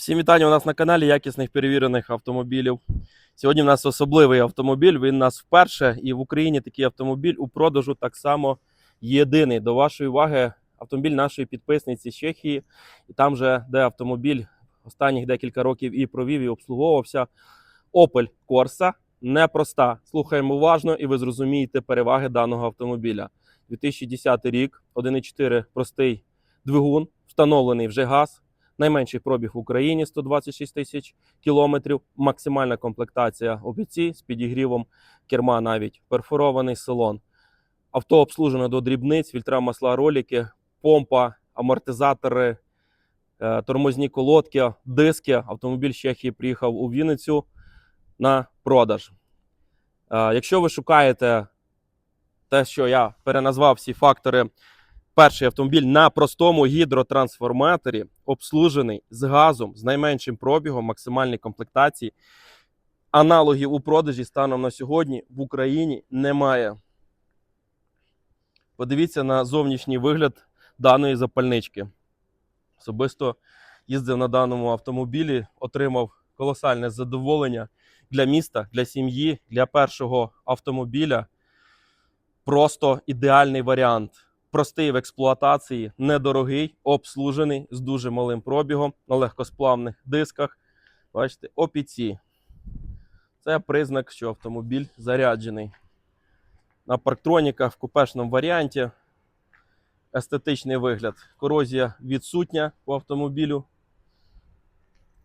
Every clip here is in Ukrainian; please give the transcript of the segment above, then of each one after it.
Всім вітання у нас на каналі якісних перевірених автомобілів. Сьогодні в нас особливий автомобіль. Він у нас вперше, і в Україні такий автомобіль у продажу так само єдиний. До вашої уваги автомобіль нашої підписниці Чехії. І там же, де автомобіль останніх декілька років і провів, і обслуговувався. Opel Corsa непроста. Слухаємо уважно, і ви зрозумієте переваги даного автомобіля. 2010 рік, 1,4 простий двигун, встановлений вже газ. Найменший пробіг в Україні 126 тисяч кілометрів. Максимальна комплектація обіці з підігрівом керма, навіть перфорований салон. Авто обслужено до дрібниць, фільтра масла, ролики, помпа, амортизатори, е, тормозні колодки, диски. Автомобіль з Чехії приїхав у Вінницю на продаж. Е, Якщо ви шукаєте те, що я переназвав всі фактори перший автомобіль на простому гідротрансформаторі, обслужений з газом, з найменшим пробігом, максимальній комплектації. Аналогів у продажі станом на сьогодні в Україні немає. Подивіться на зовнішній вигляд даної запальнички. Особисто їздив на даному автомобілі, отримав колосальне задоволення для міста, для сім'ї, для першого автомобіля. Просто ідеальний варіант простий в експлуатації, недорогий, обслужений з дуже малим пробігом на легкосплавних дисках. Бачите, опіці. Це признак, що автомобіль заряджений. На парктроніках в купешному варіанті. Естетичний вигляд. Корозія відсутня по автомобілю.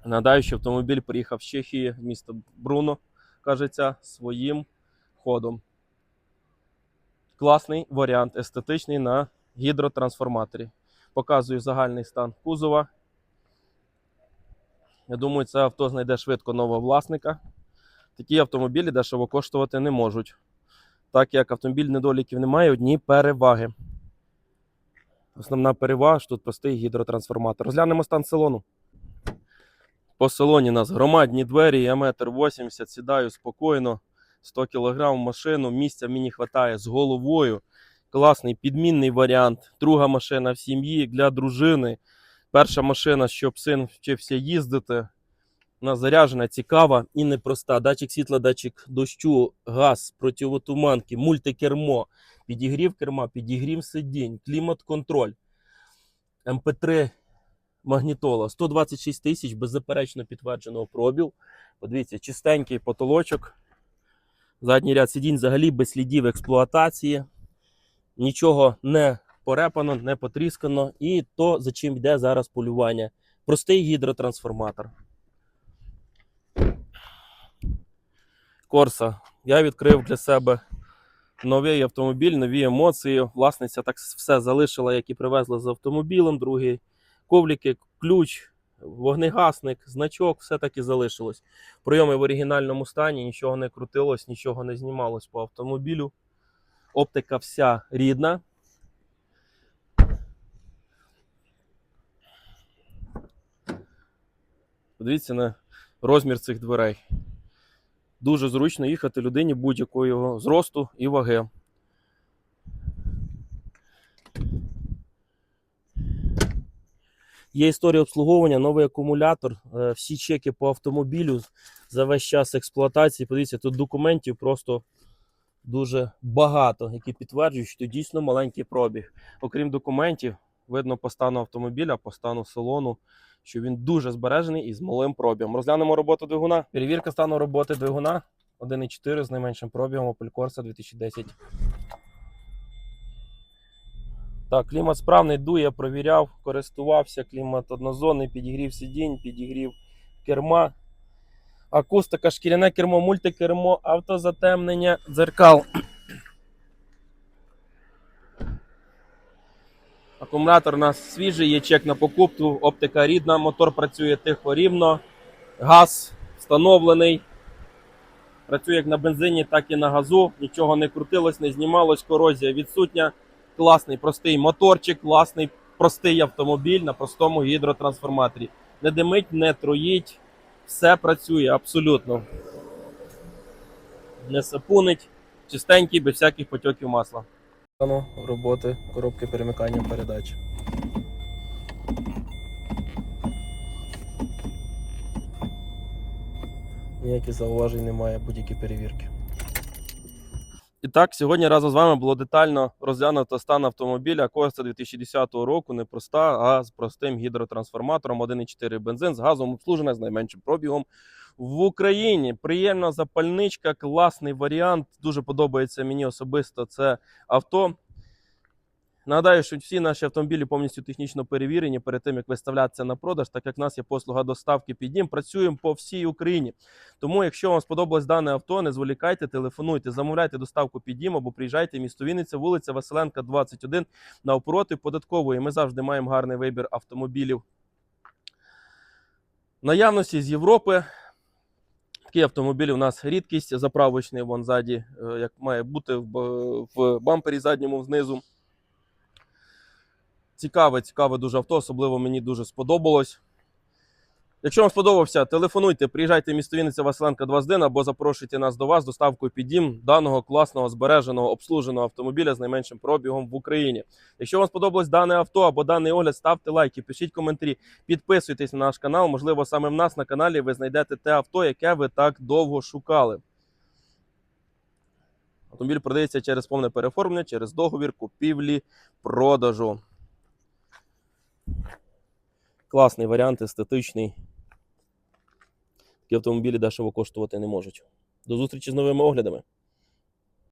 Нагадаю, що автомобіль приїхав з Чехії, місто Бруно, кажеться, своїм ходом класний варіант естетичний на гідротрансформаторі. Показую загальний стан кузова. Я думаю, це авто знайде швидко нового власника. Такі автомобілі дешево коштувати не можуть. Так як автомобіль недоліків немає, одні переваги. Основна перевага що тут простий гідротрансформатор. Розглянемо стан салону. По салоні у нас громадні двері, я метр 80, сідаю спокійно. 100 кг машину, місця мені вистачає з головою. Класний підмінний варіант. Друга машина в сім'ї для дружини. Перша машина, щоб син вчився їздити. Вона заряджена, цікава і непроста. Датчик світла, датчик дощу, газ, противотуманки, мультикермо, підігрів керма, підігрів сидінь, клімат-контроль, МП3 магнітола, 126 тисяч, беззаперечно підтвердженого пробіл. Подивіться, чистенький потолочок. Задній ряд сидінь взагалі без слідів експлуатації. Нічого не порепано, не потріскано. І то, за чим йде зараз полювання. Простий гідротрансформатор. Корса. Я відкрив для себе новий автомобіль, нові емоції. Власниця так все залишила, як і привезла з автомобілем. Другий ковліки, ключ, вогнегасник, значок, все так і залишилось. Прийоми в оригінальному стані, нічого не крутилось, нічого не знімалось по автомобілю. Оптика вся рідна. Подивіться на розмір цих дверей. Дуже зручно їхати людині будь-якого зросту і ваги. Є історія обслуговування, новий акумулятор, е, всі чеки по автомобілю за весь час експлуатації. Подивіться, тут документів просто дуже багато, які підтверджують, що дійсно маленький пробіг. Окрім документів, видно по стану автомобіля, по стану салону, що він дуже збережений і з малим пробігом. Розглянемо роботу двигуна. Перевірка стану роботи двигуна 1,4 з найменшим пробігом Opel Corsa 2010. Так, клімат справний, дує, провіряв, користувався, клімат однозонний, підігрів сидінь, підігрів керма. Акустика, шкіряне кермо, мультикермо, автозатемнення, дзеркал. Акумулятор у нас свіжий, є чек на покупку, оптика рідна, мотор працює тихо рівно, газ встановлений. Працює як на бензині, так і на газу. Нічого не крутилось, не знімалось, корозія відсутня. Класний простий моторчик, класний простий автомобіль на простому гідротрансформаторі. Не димить, не троїть, все працює абсолютно. Не сапунить, чистенький, без всяких потьоків масла. Роботи коробки перемикання передач. Ніяких зауважень немає, будь-які перевірки. І так, сьогодні разом з вами було детально розглянуто стан автомобіля Коста 2010 року. Не проста, а з простим гідротрансформатором 1,4 бензин з газом обслужена з найменшим пробігом в Україні. Приємна запальничка, класний варіант. Дуже подобається мені особисто це авто. Нагадаю, що всі наші автомобілі повністю технічно перевірені перед тим, як виставлятися на продаж, так як в нас є послуга доставки під дім. Працюємо по всій Україні. Тому, якщо вам сподобалось дане авто, не зволікайте, телефонуйте, замовляйте доставку під дім або приїжджайте в місто Вінниця, вулиця Василенка, 21, навпроти податкової. Ми завжди маємо гарний вибір автомобілів. Наявності з Європи. Такі автомобілі у нас рідкість, заправочний вон ззаді, е, як має бути в бампері задньому знизу. Цікаве, цікаве дуже авто, особливо мені дуже сподобалось. Якщо вам сподобався, телефонуйте, приїжджайте в місто Вінниця Василенка 21 або запрошуйте нас до вас доставкою під дім даного класного збереженого обслуженого автомобіля з найменшим пробігом в Україні. Якщо вам сподобалось дане авто або даний огляд, ставте лайки, пишіть коментарі, підписуйтесь на наш канал. Можливо, саме в нас на каналі ви знайдете те авто, яке ви так довго шукали. Автомобіль продається через повне переформлення, через договір купівлі продажу. Класний варіант, естетичний. Такі автомобілі дешево коштувати не можуть. До зустрічі з новими оглядами.